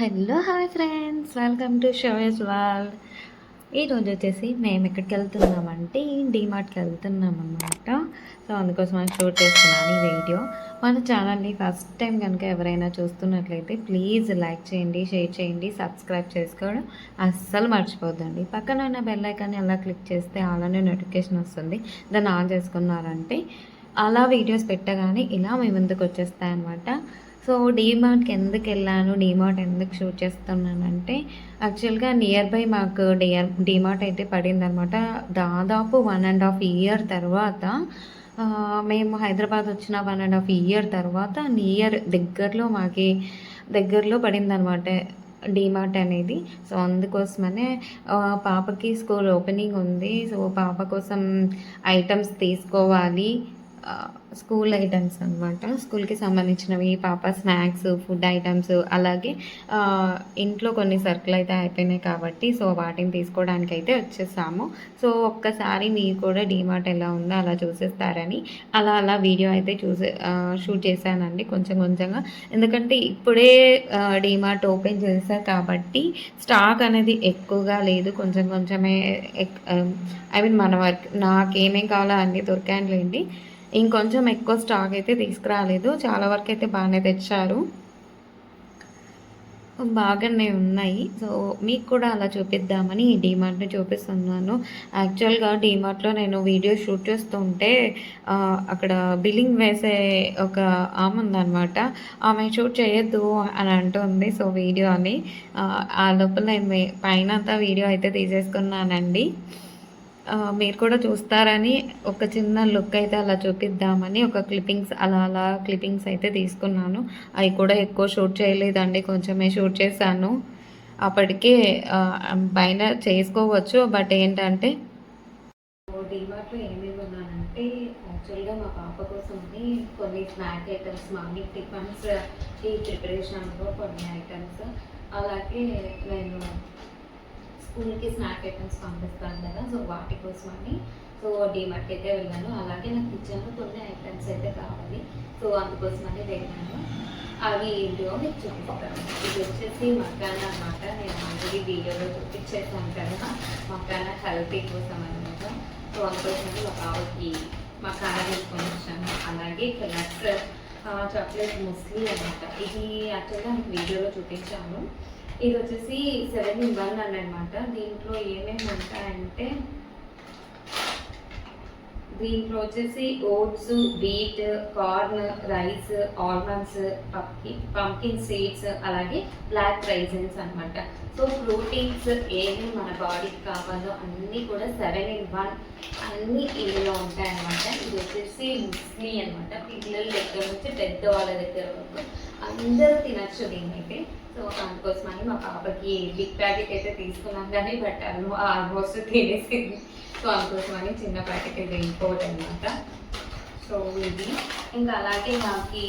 Hello hi friends. Welcome to Shoyas world. ఈరోజు వచ్చేసి మేము ఎక్కడికి వెళ్తున్నామంటే డీమార్ట్కి వెళ్తున్నాం అనమాట సో అందుకోసం అని షూట్ చేస్తున్నాను ఈ వీడియో. మన ఛానల్ని ఫస్ట్ టైం కనుక ఎవరైనా చూస్తున్నట్లయితే ప్లీజ్ లైక్ చేయండి షేర్ చేయండి సబ్స్క్రైబ్ చేసుకోవడం అస్సలు మర్చిపోద్దండి. పక్కన ఉన్న బెల్ ఐకాన్ని ఎలా క్లిక్ చేస్తే అలానే నోటిఫికేషన్ వస్తుంది. దాన్ని ఆన్ చేసుకున్నారంటే అలా వీడియోస్ పెట్టగానే ఇలా మీ ముందుకు వచ్చేస్తాయి అనమాట సో డీమార్ట్కి ఎందుకు వెళ్ళాను? డీమార్ట్ ఎందుకు షూట్ చేస్తున్నానంటే యాక్చువల్గా నియర్ బై మాకు డిఆర్ డీమార్ట్ అయితే పడింది అనమాట దాదాపు వన్ అండ్ హాఫ్ ఇయర్ తర్వాత మేము హైదరాబాద్ వచ్చిన వన్ అండ్ హాఫ్ ఇయర్ తర్వాత నియర్ దగ్గరలో మాకి దగ్గరలో పడింది అనమాట డీమార్ట్ అనేది. సో అందుకోసమనే పాపకి స్కూల్ ఓపెనింగ్ ఉంది. సో పాప కోసం ఐటమ్స్ తీసుకోవాలి. స్కూల్ ఐటమ్స్ అనమాట స్కూల్కి సంబంధించినవి పాప స్నాక్స్ ఫుడ్ ఐటమ్స్ అలాగే ఇంట్లో కొన్ని సరుకులు అయితే అయిపోయినాయి కాబట్టి సో వాటిని తీసుకోవడానికి అయితే వచ్చేసాము. సో ఒక్కసారి మీరు కూడా డీమార్ట్ ఎలా ఉందో అలా చూసేస్తారని అలా అలా వీడియో అయితే చూసే షూట్ చేశానండి కొంచెం కొంచెంగా. ఎందుకంటే ఇప్పుడే డీమార్ట్ ఓపెన్ చేశారు కాబట్టి స్టాక్ అనేది ఎక్కువగా లేదు. కొంచెం కొంచెమే ఐ మీన్ మన వర్క్ నాకేమేం కావాలో అన్నీ దొరికాయంలేండి ఇంకొంచెం ఎక్కువ స్టాక్ అయితే తీసుకురాలేదు. చాలా వరకు అయితే బాగానే తెచ్చారు. బాగానే ఉన్నాయి. సో మీకు కూడా అలా చూపిద్దామని డీమార్ట్ని చూపిస్తున్నాను. యాక్చువల్గా డీమార్ట్లో నేను వీడియో షూట్ చేస్తుంటే అక్కడ బిల్లింగ్ వేసే ఒక ఆమె ఉందనమాట ఆమె షూట్ చేయొద్దు అని అంటుంది సో వీడియో అని. ఆ, లోపల నేను పైన అంతా వీడియో అయితే తీసేసుకున్నానండి. మీరు కూడా చూస్తారని ఒక చిన్న లుక్ అయితే అలా చూపిద్దామని ఒక క్లిప్పింగ్స్ అలా అలా క్లిప్పింగ్స్ అయితే తీసుకున్నాను. అవి కూడా ఎక్కువ షూట్ చేయలేదండి కొంచెమే షూట్ చేశాను. అప్పటికే పైన చేసుకోవచ్చు బట్ ఏంటంటే డిమార్ట్లో ఏమేమి ఉన్నానంటే యాక్చువల్గా మా పాప కోసమని కొన్ని స్నాక్ ఐటమ్స్ మార్నింగ్ టిఫన్స్ ఈ ప్రిపరేషన్లో కొన్ని ఐటమ్స్. అలాగే నేను స్కూల్కి స్నాక్ ఐటమ్స్ పంపిస్తాను కదా సో వాటి కోసమని. సో డిమార్ట్కి అయితే వెళ్ళాను. అలాగే నాకు కిచెన్లో కొన్ని ఐటమ్స్ అయితే కావాలి. సో అందుకోసమని వెళ్ళాను. అవి ఏంటో మీకు చూపిస్తాను. ఇది వచ్చేసి మకానా అనమాట నేను ఆల్రెడీ వీడియోలో చూపించేసాను కదా మకానా హెల్తీ కోసం అనమాట సో అందుకోసమని మా బావకి మకానా తీసుకొని వచ్చాను. అలాగే ఇక్కడ చాక్లెట్ ముస్లీ అనమాట ఇది యాక్చువల్గా మీకు వీడియోలో చూపించాను. ఇది వచ్చేసి సెవెన్ ఇన్ వన్ అనమాట దీంట్లో ఏమేమి ఉంటాయంటే దీంట్లో వచ్చేసి oats wheat corn rice almonds pumpkin pumpkin seeds అలాగే బ్లాక్ రైజన్స్ అనమాట సో ప్రోటీన్స్ ఏమి మన బాడీకి కావాలో అన్నీ కూడా సెవెన్ ఇన్ వన్ అన్నీ ఇందులో ఉంటాయన్నమాట ఇది వచ్చేసి ముస్లీ అనమాట పిల్లల దగ్గర నుంచి పెద్దవాళ్ళ దగ్గర వరకు అందరూ తినచ్చు దీన్నైతే. సో అందుకోసమని మా పాపకి బిగ్ ప్యాకెట్ అయితే తీసుకున్నాం కానీ బట్ ఆల్మోస్ట్ తినేసింది. సో అందుకోసమని చిన్న ప్యాకెట్ ఇది ఇంకోటి అనమాట సో ఇది. ఇంకా అలాగే నాకు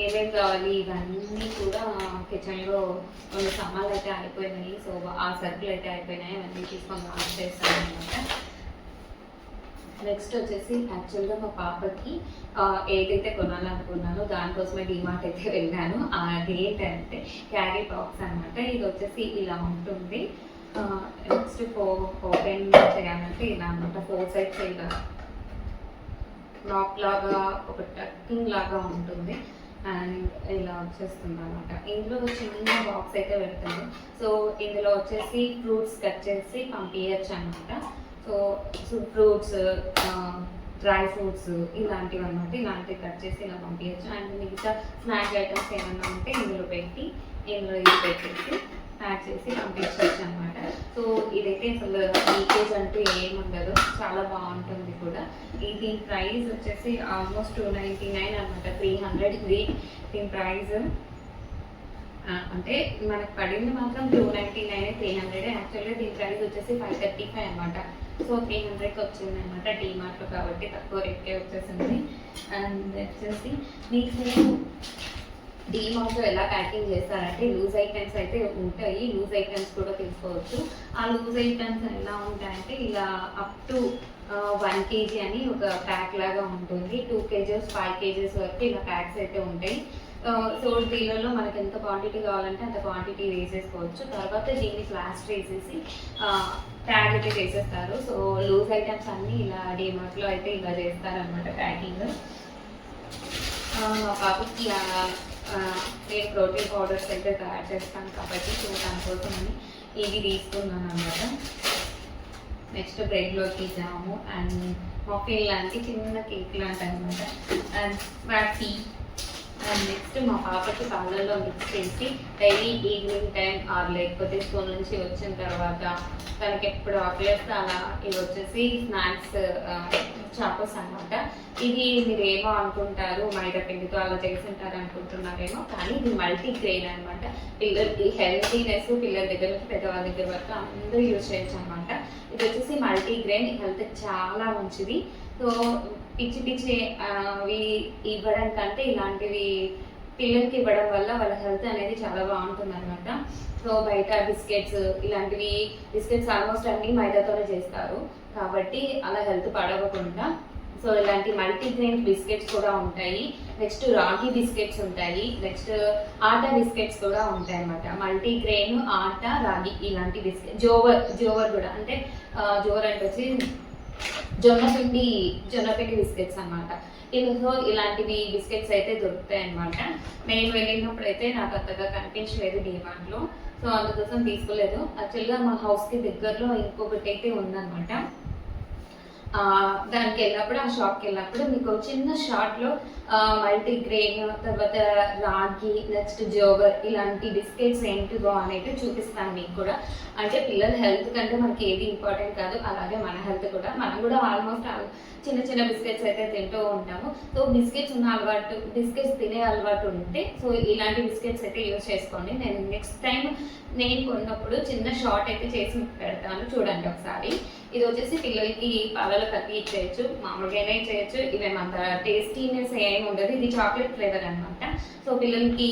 ఏమేమి కావాలి ఇవన్నీ కూడా కిచెన్లో కొన్ని సామాన్లు అయితే అయిపోయినాయి సో ఆ సరుకులు అయితే అయిపోయినాయి అవన్నీ తీసుకొని ఆన్ చేస్తాను అనమాట నెక్స్ట్ వచ్చేసి యాక్చువల్గా మా పాపకి ఏదైతే కొనాలనుకున్నానో దానికోసమే డిమార్ట్ అయితే వెళ్ళాను. అదేంటంటే క్యారీ బాక్స్ అన్నమాట. ఇది వచ్చేసి ఇలా ఉంటుంది. నెక్స్ట్ ఫో ఓపెన్ చేయాలంటే ఇలా అనమాట ఫోర్ సైడ్ ఇలా లాక్ లాగా ఒక టక్కింగ్ లాగా ఉంటుంది అండ్ ఇలా వచ్చేస్తుంది అనమాట ఇందులో చిన్న బాక్స్ అయితే పెడుతుంది సో ఇందులో వచ్చేసి ఫ్రూట్స్ కట్ చేసి పంపించచ్చు అనమాట సో ఫ్రూట్స్ డ్రై ఫ్రూట్స్ ఇలాంటివి అనమాట ఇలాంటివి కట్ చేసి ఇలా పంపించచ్చు అండ్ మిగతా స్నాక్ ఐటమ్స్ ఏమన్నా ఉంటే ఇందులో పెట్టి ఇందులో ఇది పెట్టేసి ప్యాక్ చేసి పంపించవచ్చు అనమాట సో ఇదైతే అసలు లీకేజ్ అంటూ ఏముండదు చాలా బాగుంటుంది కూడా. ఈ దీని ప్రైస్ వచ్చేసి ఆల్మోస్ట్ టూ నైంటీ నైన్ అనమాట త్రీ హండ్రెడ్ త్రీ దీని ప్రైస్. అంటే మనకు పడింది మాత్రం two ninety nine three hundred. యాక్చువల్గా దీని ప్రైస్ వచ్చేసి ఫైవ్ థర్టీ ఫైవ్ అనమాట సో త్రీ హండ్రెడ్కి వచ్చింది అనమాట డీమార్ట్లో కాబట్టి తక్కువ రేట్కే వచ్చేసింది. అండ్ వచ్చేసి మీకు డీమార్ట్లో ఎలా ప్యాకింగ్ చేస్తారంటే లూజ్ ఐటమ్స్ అయితే ఉంటాయి. లూజ్ ఐటమ్స్ కూడా తీసుకోవచ్చు. ఆ లూజ్ ఐటమ్స్ ఎలా ఉంటాయంటే ఇలా అప్ టు వన్ కేజీ అని ఒక ప్యాక్ లాగా ఉంటుంది. టూ కేజెస్ ఫైవ్ కేజెస్ వరకు ఇలా ప్యాక్స్ అయితే ఉంటాయి. సో దీనిలో మనకి ఎంత క్వాంటిటీ కావాలంటే అంత క్వాంటిటీ వేసేసుకోవచ్చు. తర్వాత దీన్ని ప్లాస్టర్ వేసేసి ట్యాగ్ అయితే చేసేస్తారు. సో లూజ్ ఐటమ్స్ అన్నీ ఇలా డిమార్ట్లో అయితే ఇలా చేస్తారనమాట ప్యాకింగ్ మా పాపకి నేను ప్రోటీన్ పౌడర్స్ అయితే తయారు చేస్తాను కాబట్టి సో దానికోసం అని ఇవి తీసుకున్నాను అనమాట నెక్స్ట్ బ్రెడ్లోకి జాము అండ్ మఫిన్ లాంటి చిన్న కేక్ లాంటి అనమాట అండ్ టీ అండ్ నెక్స్ట్ మా పాపకి పాలల్లో మిక్స్ చేసి డైలీ ఈవినింగ్ టైం ఆర్ లేకపోతే స్కూల్ నుంచి వచ్చిన తర్వాత తనకి ఎప్పుడు ఆకలిస్తే అలా ఇవి వచ్చేసి స్నాక్స్ చాకోస్ అనమాట ఇది మీరు ఏమో అనుకుంటారు మైదా పిండితో అలా చేసి ఉంటారు అనుకుంటున్నారేమో కానీ ఇది మల్టీ గ్రెయిన్ అనమాట పిల్లలకి హెల్తీనెస్ పిల్లల దగ్గర నుంచి పెద్దవాళ్ళ దగ్గర వరకు అందరూ యూజ్ చేయొచ్చు అనమాట ఇది వచ్చేసి మల్టీ గ్రెయిన్ హెల్త్ చాలా మంచిది. సో పిచ్చి పిచ్చి ఆ, అవి ఇవ్వడం కంటే ఇలాంటివి పిల్లలకి ఇవ్వడం వల్ల వాళ్ళ హెల్త్ అనేది చాలా బాగుంటుంది అనమాట సో బయట బిస్కెట్స్ ఇలాంటివి బిస్కెట్స్ ఆల్మోస్ట్ అన్ని మైదాతోనే చేస్తారు. కాబట్టి అలా హెల్త్ పడవకుండా సో ఇలాంటి మల్టీగ్రెయిన్ బిస్కెట్స్ కూడా ఉంటాయి. నెక్స్ట్ రాగి బిస్కెట్స్ ఉంటాయి. నెక్స్ట్ ఆటా బిస్కెట్స్ కూడా ఉంటాయి అన్నమాట మల్టీగ్రెయిన్ ఆటా రాగి ఇలాంటి బిస్కెట్ జోవర్ జోవర్ కూడా. అంటే జోవర్ అంటే వచ్చి జొన్నపిండి జొన్నపిండి బిస్కెట్స్ అన్నమాట. ఇందులో సో ఇలాంటివి బిస్కెట్స్ అయితే దొరుకుతాయి అన్నమాట. నేను వెళ్ళినప్పుడు అయితే నాకు అంతగా కనిపించలేదు డిమాండ్లో. సో అందుకోసం తీసుకోలేదు. యాక్చువల్గా మా హౌస్కి దగ్గరలో ఇంకొకటి అయితే ఉందన్నమాట. దానికి వెళ్ళినప్పుడు ఆ షాప్కి వెళ్ళినప్పుడు మీకు ఒక చిన్న షార్ట్లో మల్టీగ్రెయిన్ తర్వాత రాగి నెక్స్ట్ జోగర్ ఇలాంటి బిస్కెట్స్ ఏంటిదో అనేది చూపిస్తాను మీకు కూడా. అంటే పిల్లల హెల్త్ కంటే మనకి ఏది ఇంపార్టెంట్ కాదు అలాగే మన హెల్త్ కూడా. మనం కూడా ఆల్మోస్ట్ చిన్న చిన్న బిస్కెట్స్ అయితే తింటూ ఉంటాము. సో బిస్కెట్స్ ఉన్న అలవాటు బిస్కెట్స్ తినే అలవాటు ఉంటే సో ఇలాంటి బిస్కెట్స్ అయితే యూజ్ చేసుకోండి. నేను నెక్స్ట్ టైం నేను కొన్నప్పుడు చిన్న షార్ట్ అయితే చేసి పెడతాను చూడండి ఒకసారి. ఇది వచ్చేసి పిల్లలకి పాలలో కలిపి ఇచ్చేయచ్చు మామూలుగానే చేయొచ్చు ఇవేమంత టేస్టీనెస్ ఏమి ఉండదు ఇది చాక్లెట్ ఫ్లేవర్ అనమాట సో పిల్లలకి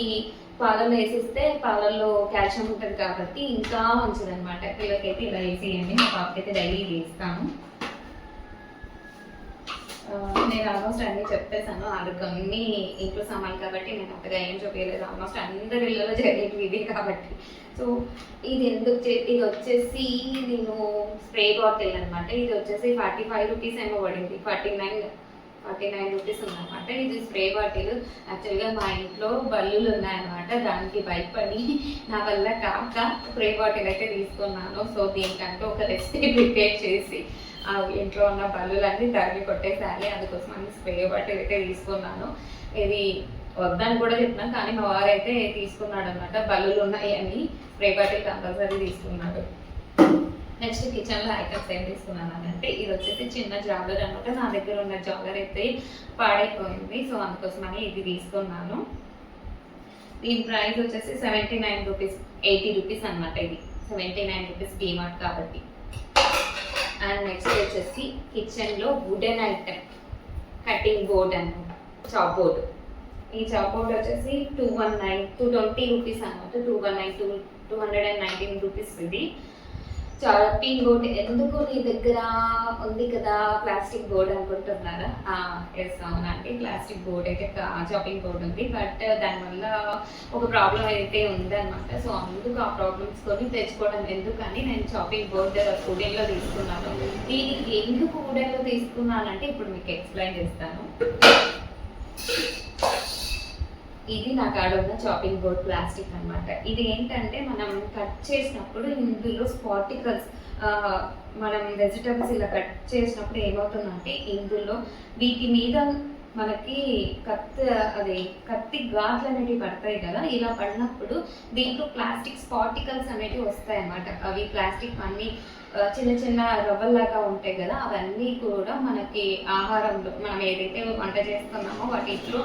పాలలో వేసిస్తే పాలల్లో కాల్షియం ఉంటుంది కాబట్టి ఇంకా మంచిది అనమాట పిల్లలకైతే ఇలా వేసేయండి. మా పాపకైతే డైలీ వేస్తాను. నేను ఆల్మోస్ట్ అన్ని చెప్పేశాను. అది అన్ని ఇంట్లో సామాన్లు కాబట్టి నేను అంతగా ఏం చూపించలేదు ఆల్మోస్ట్ అందరి ఇళ్ళలో జరిగేవి ఇవి కాబట్టి. సో ఇది ఎందుకు ఇది వచ్చేసి నేను స్ప్రే బాటిల్ అనమాట ఇది వచ్చేసి ఫార్టీ ఫైవ్ రూపీస్ ఏమో పడింది. Forty nine forty nine rupees ఉందన్నమాట. ఇది స్ప్రే బాటిల్. యాక్చువల్గా మా ఇంట్లో బల్లులు ఉన్నాయన్నమాట. దానికి భయపడి నా వల్ల కాక స్ప్రే బాటిల్ అయితే తీసుకున్నాను. సో దీనికంటే ఒక రెసిపీ ప్రిపేర్ చేసి ఇంట్లో ఉన్న బల్లులన్నీ తరిగి కొట్టేసాలి అందుకోసం అని స్ప్రే బాటిల్ అయితే తీసుకున్నాను. ఇది వద్దని కూడా చెప్పినాం కానీ మా వారు అయితే తీసుకున్నాడు అనమాట బల్లులు ఉన్నాయి అని స్ప్రే బాటిల్ కంపల్సరీ తీసుకున్నాడు. నెక్స్ట్ కిచెన్లో ఐటమ్స్ ఏం తీసుకున్నాను అంటే ఇది వచ్చేసి చిన్న జాలర్ అనమాట నా దగ్గర ఉన్న జాలర్ అయితే పాడైపోయింది. సో అందుకోసమని ఇది తీసుకున్నాను. దీని ప్రైస్ వచ్చేసి seventy nine rupees eighty rupees అనమాట ఇది. సెవెంటీ నైన్ రూపీస్ డిమార్ట్ కాబట్టి. అండ్ నెక్స్ట్ వచ్చేసి కిచెన్లో వుడెన్ ఐటమ్ కటింగ్ బోర్డ్ అనమాట చాప్ బోర్డు ఈ చాప్ బోర్డ్ వచ్చేసి two one nine two twenty rupees అనమాట two one nine two two hundred and nineteen rupees ఇది చాపింగ్ బోర్డ్ ఎందుకు నీ దగ్గర ఉంది కదా? ప్లాస్టిక్ బోర్డ్ అనుకుంటున్నారా? ఎస్ అవునండి. ప్లాస్టిక్ బోర్డ్ అయితే చాపింగ్ బోర్డ్ ఉంది. బట్ దానివల్ల ఒక ప్రాబ్లం అయితే ఉందన్నమాట. సో అందుకు ఆ ప్రాబ్లమ్స్ కొని తెచ్చుకోవడం ఎందుకని నేను చాపింగ్ బోర్డ్ ఉడెన్లో తీసుకున్నాను. దీనికి ఎందుకు ఉడెన్లో తీసుకున్నానంటే ఇప్పుడు మీకు ఎక్స్ప్లెయిన్ చేస్తాను. ఇది నా కాడ ఉన్న చాపింగ్ బోర్డ్ ప్లాస్టిక్ అన్నమాట. ఇది ఏంటంటే మనం కట్ చేసినప్పుడు ఇందులో స్పాటికల్స్ మనం వెజిటబుల్స్ ఇలా కట్ చేసినప్పుడు ఏమవుతుందంటే ఇందులో వీటి మీద మనకి కత్తి అదే కత్తి గాట్లు అనేటివి పడతాయి కదా ఇలా పడినప్పుడు దీంట్లో ప్లాస్టిక్ స్పాటికల్స్ అనేటివి వస్తాయి అన్నమాట అవి ప్లాస్టిక్ అన్నీ చిన్న చిన్న రవ్వల్లాగా ఉంటాయి కదా అవన్నీ కూడా మనకి ఆహారంలో మనం ఏదైతే వంట చేస్తున్నామో వాటిలో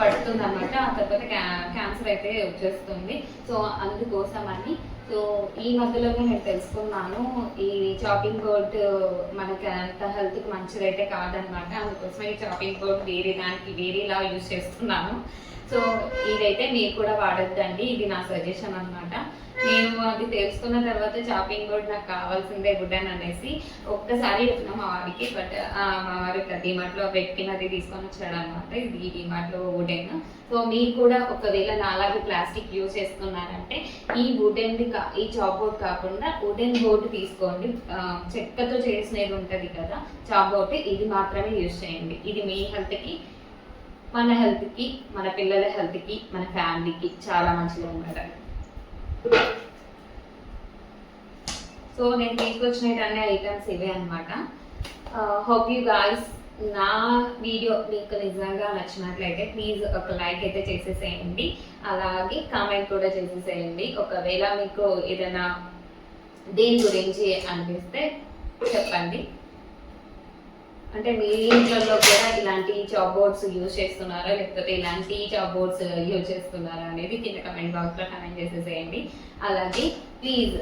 పడుతుంది అనమాట ఆ తర్వాత క్యా- క్యాన్సర్ అయితే వచ్చేస్తుంది. సో అందుకోసమని సో ఈ మధ్యలోనే నేను తెలుసుకున్నాను ఈ చాపింగ్ బోర్డ్ మనకి అంత హెల్త్కి మంచిదైతే కాదనమాట అందుకోసం ఈ చాపింగ్ బోర్డ్ వేరే దానికి వేరేలా యూజ్ చేస్తున్నాను. సో ఇదైతే మీరు కూడా వాడొద్దండి ఇది నా సజెషన్ అనమాట నేను అది తెలుసుకున్న తర్వాత చాపింగ్ బోర్డ్ నాకు కావాల్సిందే వుడెన్ అనేసి ఒక్కసారి చెప్పిన మా వారికి బట్ మా వారు డిమార్ట్లో పెట్టినది తీసుకొని వచ్చాడు అనమాట ఇది డిమార్ట్లో వుడెన్ సో మీరు కూడా ఒకవేళ నాలాగే ప్లాస్టిక్ యూజ్ చేస్తున్నారంటే ఈ వుడెన్ది కా ఈ చాప్ బోర్డ్ కాకుండా వుడెన్ బోర్డు తీసుకోండి. చెక్కతో చేసినది ఉంటుంది కదా చాప్ బోర్డ్ ఇది మాత్రమే యూజ్ చేయండి. ఇది మీ హెల్త్కి మన హెల్త్కి మన పిల్లల హెల్త్కి మన ఫ్యామిలీకి చాలా మంచిది అనమాట సో నేను తీసుకొచ్చిన అన్ని ఐటమ్స్ ఇవే అనమాట హోప్ యూ గాయస్ నా వీడియో మీకు నిజంగా నచ్చినట్లయితే ప్లీజ్ ఒక లైక్ అయితే చేసేసేయండి. అలాగే కామెంట్ కూడా చేసేసేయండి. ఒకవేళ మీకు ఏదైనా దేని గురించి అనిపిస్తే చెప్పండి. అంటే మీ ఇంట్లో కూడా ఇలాంటి జాబ్ బోర్డ్స్ యూజ్ చేస్తున్నారా? లేకపోతే ఇలాంటి జాబ్ బోర్డ్స్ యూజ్ చేస్తున్నారా అనేది కింద కమెంట్ బాక్స్లో కమెంట్ చేసేసేయండి. అలాగే ప్లీజ్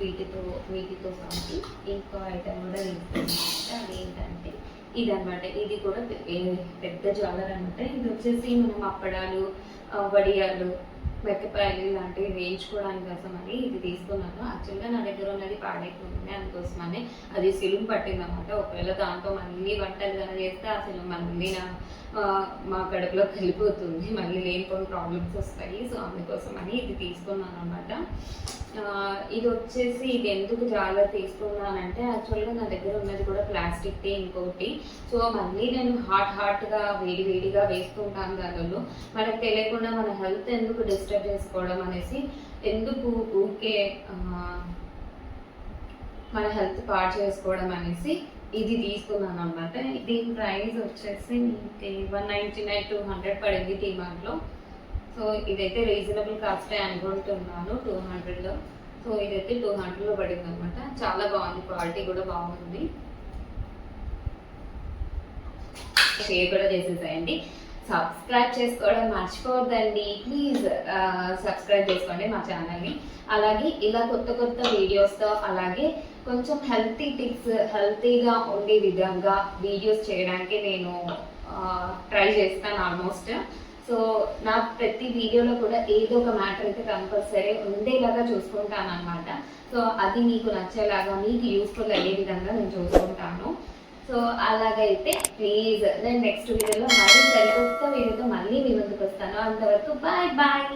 వీటితో వీటితో పాటు ఇంకో ఐటమ్ కూడా తీసుకున్నామంటే అదేంటంటే ఇది అనమాట ఇది కూడా పెద్ద జ్వాలర్ అనమాట ఇది వచ్చేసి మనం అప్పడాలు వడియాలు మెక్కపాయలు ఇలాంటివి వేయించుకోవడానికి కోసం అని ఇది తీసుకున్నాను. యాక్చువల్గా నా దగ్గర ఉన్నది పాడైపోయింది. అందుకోసమని అది సిలుం పట్టింది అనమాట ఒకవేళ దాంతో మళ్ళీ వంటలు కానీ చేస్తే ఆ సిలుం మళ్ళీ నా మా కడుపులో కలిపోతుంది మళ్ళీ లేనిపోయిన ప్రాబ్లమ్స్ వస్తాయి. సో అందుకోసం అని ఇది తీసుకున్నాను అనమాట ఇది వచ్చేసి ఇది ఎందుకు చాలా తీసుకున్నానంటే యాక్చువల్గా నా దగ్గర ఉన్నది కూడా ప్లాస్టిక్ టీ ఇంకోటి. సో మళ్ళీ నేను హాట్ హాట్గా వేడి వేడిగా వేస్తుంటాను దానిలో మనకు తెలియకుండా మన హెల్త్ ఎందుకు డిస్టర్బ్ చేసుకోవడం అనేసి ఎందుకు ఊకే మన హెల్త్ పాడు చేసుకోవడం అనేసి ఇది తీసుకున్నాను అనమాట దీని ప్రైస్ వచ్చేసి one ninety nine two hundred పడింది డిమార్ట్లో సో ఇదైతే రీజనబుల్ కాస్టే అనుకుంటున్నాను టూ హండ్రెడ్లో సో ఇదైతే టూ హండ్రెడ్లో పడింది అనమాట చాలా బాగుంది క్వాలిటీ కూడా బాగుంది. షేర్ కూడా చేసేసాయండి. సబ్స్క్రైబ్ చేసుకోవడం మర్చిపోవద్దండి. ప్లీజ్ సబ్స్క్రైబ్ చేసుకోండి మా ఛానల్ని. అలాగే ఇలా కొత్త కొత్త వీడియోస్తో అలాగే కొంచెం హెల్తీ టిప్స్ హెల్తీగా ఉండే విధంగా వీడియోస్ చేయడానికి నేను ట్రై చేస్తాను ఆల్మోస్ట్. సో నా ప్రతి వీడియోలో కూడా ఏదో ఒక మ్యాటర్ అయితే కంపల్సరీ ఉండేలాగా చూసుకుంటాను అనమాట సో అది మీకు నచ్చేలాగా మీకు యూస్ఫుల్ అయ్యే విధంగా నేను చూసుకుంటాను. సో అలాగైతే ప్లీజ్ నేను నెక్స్ట్ వీడియోలో మళ్ళీ సరికొత్త వీడియోతో మళ్ళీ మీ ముందుకు వస్తాను. అంతవరకు బాయ్ బాయ్